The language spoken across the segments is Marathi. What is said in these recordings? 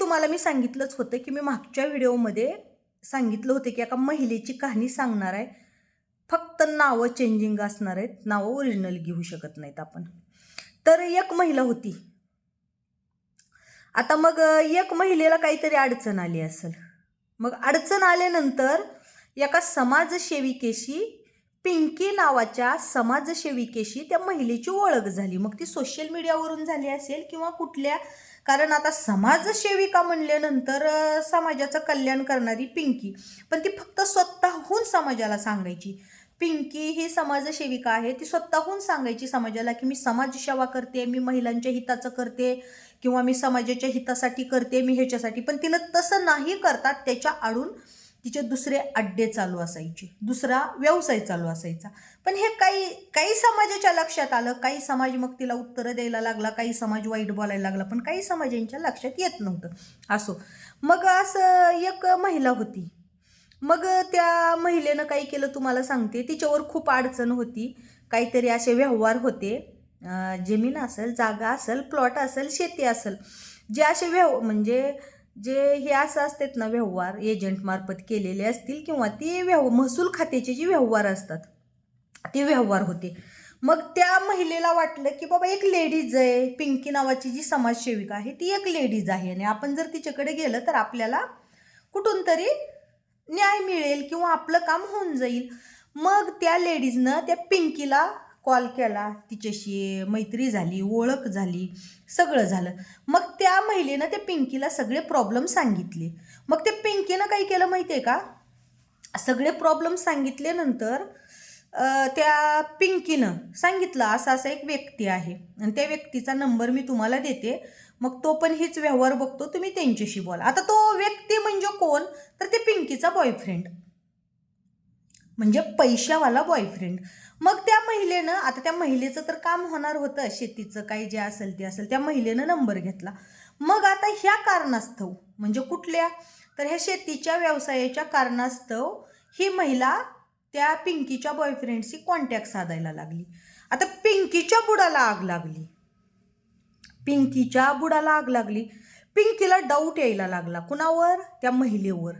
तुम्हाला मी सांगितलंच होतं की मी मागच्या व्हिडिओमध्ये सांगितलं होतं की एका महिलेची कहाणी सांगणार आहे. फक्त नावं चेंजिंग असणार आहेत. नावं ओरिजिनल घेऊ शकत नाहीत आपण. तर एक महिला होती. आता मग एक महिलेला काहीतरी अडचण आली असेल. मग अडचण आल्यानंतर एका समाजसेविकेशी पिंकी नावाच्या समाजसेविकेशी त्या महिलेची ओळख झाली. मग ती सोशल मीडियावरून झाली असेल किंवा कुठल्या? कारण आता समाजसेविका म्हणल्यानंतर समाजाचं कल्याण करणारी पिंकी. पण ती फक्त स्वतःहून समाजाला सांगायची. पिंकी ही समाजसेविका आहे. ती स्वतःहून सांगायची समाजाला की मी समाजसेवा करते मी महिलांच्या हिताचं करते किंवा मी समाजाच्या हितासाठी करते मी ह्याच्यासाठी. पण तिनं तसं नाही करतात त्याच्या आडून तिचे दुसरे अड्डे चालू असायचे दुसरा व्यवसाय चालू असायचा. पण हे काही काही समाजाच्या लक्षात आलं काही समाज मग तिला उत्तरं द्यायला लागला काही समाज वाईट बोलायला लागला पण काही समाजांच्या लक्षात येत नव्हतं. असो. मग असं एक महिला होती. मग त्या महिलेनं काय केलं तुम्हाला सांगते तिच्यावर खूप अडचण होती. काहीतरी असे व्यवहार होते. जमीन असेल जागा असेल प्लॉट असेल शेती असेल. जे असे व्यव म्हणजे जे हे असं असतात ना व्यवहार एजंटमार्फत केलेले असतील किंवा ते व्यव महसूल खात्याचे जे व्यवहार असतात ते व्यवहार होते. मग त्या महिलेला वाटलं की बाबा एक लेडीज आहे पिंकी नावाची जी समाजसेविका आहे ती एक लेडीज आहे. आणि आपण जर तिच्याकडे गेलं तर आपल्याला कुठून तरी न्याय मिळेल किंवा आपलं काम होऊन जाईल. मग त्या लेडीजनं त्या पिंकीला कॉल केला तिच्याशी मैत्री झाली ओळख झाली सगळं झालं. मग त्या महिलेनं त्या पिंकीला सगळे प्रॉब्लेम सांगितले. मग त्या पिंकीनं काही केलं माहिती आहे का? सगळे प्रॉब्लेम सांगितल्यानंतर त्या पिंकीनं सांगितलं असा असा एक व्यक्ती आहे. आणि त्या व्यक्तीचा नंबर मी तुम्हाला देते. मग तो पण हीच व्यवहार बघतो तुम्ही त्यांच्याशी बोला. आता तो व्यक्ती म्हणजे कोण? तर ते पिंकीचा बॉयफ्रेंड म्हणजे पैशावाला बॉयफ्रेंड मग त्या महिलेनं आता त्या महिलेचं तर काम होणार होतं शेतीचं काही जे असेल ते असेल त्या महिलेनं नंबर घेतला. मग आता ह्या कारणास्तव म्हणजे कुठल्या? तर ह्या शेतीच्या व्यवसायाच्या कारणास्तव ही महिला त्या पिंकीच्या बॉयफ्रेंडशी कॉन्टॅक्ट साधायला लागली. आता पिंकीच्या बुडाला आग लागली. पिंकीच्या बुडाला आग लागली. पिंकीला डाऊट यायला लागला. कुणावर? त्या महिलेवर.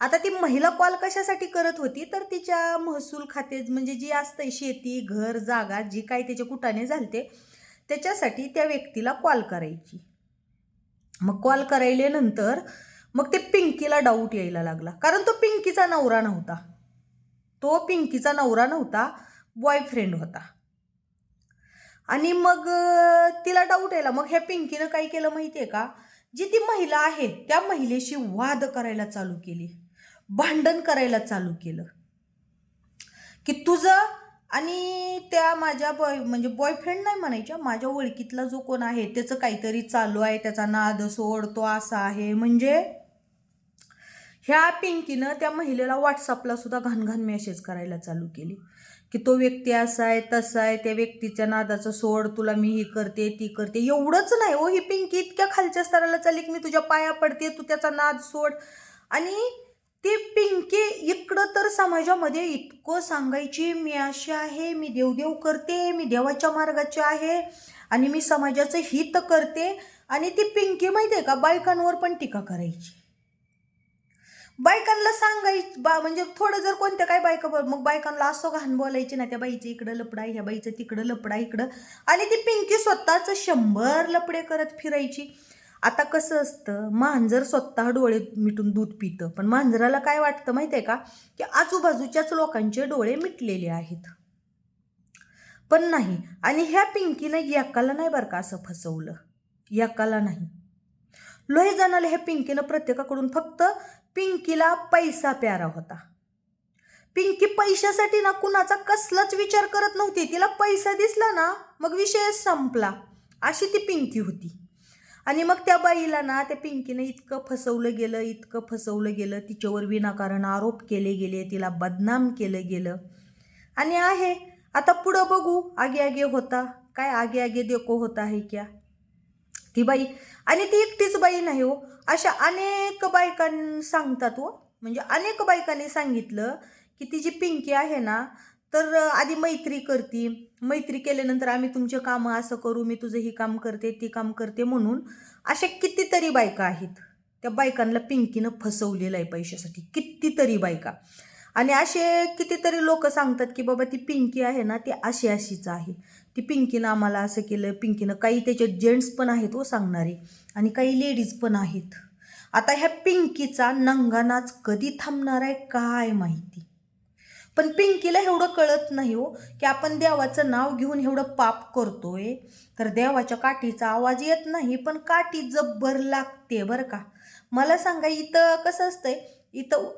आता ती महिला कॉल कशासाठी करत होती? तर तिच्या महसूल खाते म्हणजे जी असते शेती घर जागा जी काही त्याच्या कुटाने झालते त्याच्यासाठी त्या व्यक्तीला कॉल करायची. मग कॉल करायल्यानंतर मग ते पिंकीला डाऊट यायला लागला. कारण तो पिंकीचा नवरा नव्हता. तो पिंकीचा नवरा नव्हता बॉयफ्रेंड होता. आणि मग तिला डाऊट यायला. मग ह्या पिंकीनं काय केलं माहिती आहे का? जी ती महिला आहे त्या महिलेशी वाद करायला चालू केली. भांडण करायला चालू केलं. की तुझं आणि त्या माझ्या बॉय म्हणजे बॉयफ्रेंड नाही म्हणायच्या माझ्या ओळखीतला जो कोण आहे त्याचं काहीतरी चालू आहे त्याचा नाद सोड तो असा आहे. म्हणजे ह्या पिंकीनं त्या महिलेला व्हॉट्सअपला सुद्धा घाणघाण मेसेज करायला चालू केली. की तो व्यक्ती असा आहे तसा आहे त्या व्यक्तीच्या नादाचं सोड तुला मी ही करते ती करते. एवढंच नाही हो ही पिंकी इतक्या खालच्या स्तराला चालली की मी तुझ्या पाया पडते तू त्याचा नाद सोड. आणि ती पिंकी इकडं तर समाजामध्ये इतकं सांगायची मी अशी आहे मी देवदेव करते मी देवाच्या मार्गाची आहे आणि मी समाजाचं हित करते. आणि ती पिंकी माहिती आहे का बायकांवर पण टीका करायची. बायकांना सांगायची बा म्हणजे थोडं जर कोणत्या काय बायका मग बायकांना असं घाण बोलायची ना त्या बाईचं इकडं लपडा ह्या बाईचं तिकडं लपडा इकडं. आणि ती पिंकी स्वतःच शंभर लपडे करत फिरायची. आता कसं असतं मांजर स्वतः डोळे मिटून दूध पितं. पण मांजराला काय वाटतं माहिती आहे का? की आजूबाजूच्याच लोकांचे डोळे मिटलेले आहेत. पण नाही आणि ह्या पिंकीनं एकाला नाही बरं का असं फसवलं? एकाला नाही. लोहे जाणाला ह्या पिंकीनं प्रत्येकाकडून फक्त पिंकीला पैसा प्यारा होता. पिंकी पैशासाठी ना कुणाचा कसलाच विचार करत नव्हती. तिला पैसा दिसला ना मग विषय संपला. अशी ती पिंकी होती. आणि मग त्या बाईला ना त्या पिंकीनं इतकं फसवलं गेलं इतकं फसवलं गेलं तिच्यावर विनाकारण आरोप केले गेले तिला बदनाम केलं गेलं. आणि आहे आता पुढं बघू आगे आगे होता. काय आगे आगे देखो होता आहे क्या? ती बाई आणि ती एकटीच बाई नाही हो. अशा अनेक बायकां सांगतात हो. म्हणजे अनेक बायकांनी सांगितलं की ती जी पिंकी आहे ना तर आधी मैत्री करती. मैत्री केल्यानंतर आम्ही तुमचे कामं असं करू मी तुझं ही काम करते ती काम करते म्हणून अशा कितीतरी बायका आहेत. त्या बायकांना पिंकीनं फसवलेलं आहे पैशासाठी. कितीतरी बायका. आणि असे कितीतरी लोक सांगतात की बाबा ती पिंकी आहे ना ती अशी अशीच आहे. ती पिंकीनं आम्हाला असं केलं पिंकीनं काही त्याच्यात जेंट्स पण आहेत व सांगणारे आणि काही लेडीज पण आहेत. आता ह्या पिंकीचा नंगानाच कधी थांबणार आहे काय माहिती? पण पिंकीला एवढं कळत नाही हो की आपण देवाचं नाव घेऊन एवढं पाप करतोय. तर देवाच्या काठीचा आवाज येत नाही पण काठी जब्बर लागते बरं का. मला सांगा इथं कसं असतंय? इथं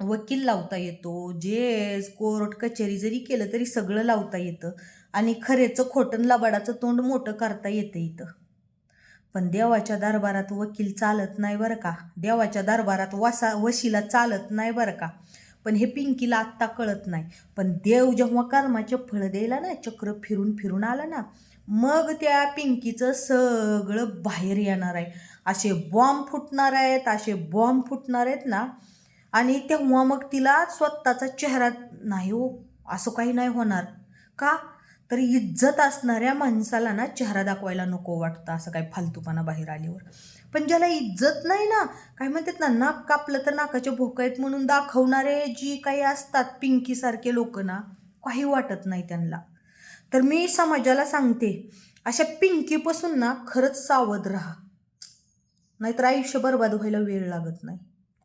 वकील लावता येतो जे कोर्ट कचेरी जरी केलं तरी सगळं लावता येतं आणि खरेचं खोटण लबाडाचं तोंड मोठं करता येतं इथं. पण देवाच्या दरबारात वकील चालत नाही बरं का. देवाच्या दरबारात वसा वशीला चालत नाही बरं का. पण हे पिंकीला आत्ता कळत नाही. पण देव जेव्हा कर्माचे फळ द्यायला ना चक्र फिरून फिरून आलं ना मग त्या पिंकीचं सगळं बाहेर येणार आहे. असे बॉम्ब फुटणार आहेत असे बॉम्ब फुटणार आहेत ना आणि तेव्हा मग तिला स्वतःचा चेहरा नाही हो असं काही नाही होणार. का? तर इज्जत असणाऱ्या माणसाला ना चेहरा दाखवायला नको वाटतं असं काही फालतूपणा बाहेर आल्यावर. पण ज्याला इज्जत नाही ना काय म्हणतात ना नाक कापलं तर नाकाचे भोक आहेत म्हणून दाखवणारे जी काही असतात पिंकीसारखे लोक ना काही वाटत नाही त्यांना. तर मी समाजाला सांगते अशा पिंकीपासून ना खरंच सावध राहा. नाहीतर आयुष्य बरबाद व्हायला वेळ लागत नाही.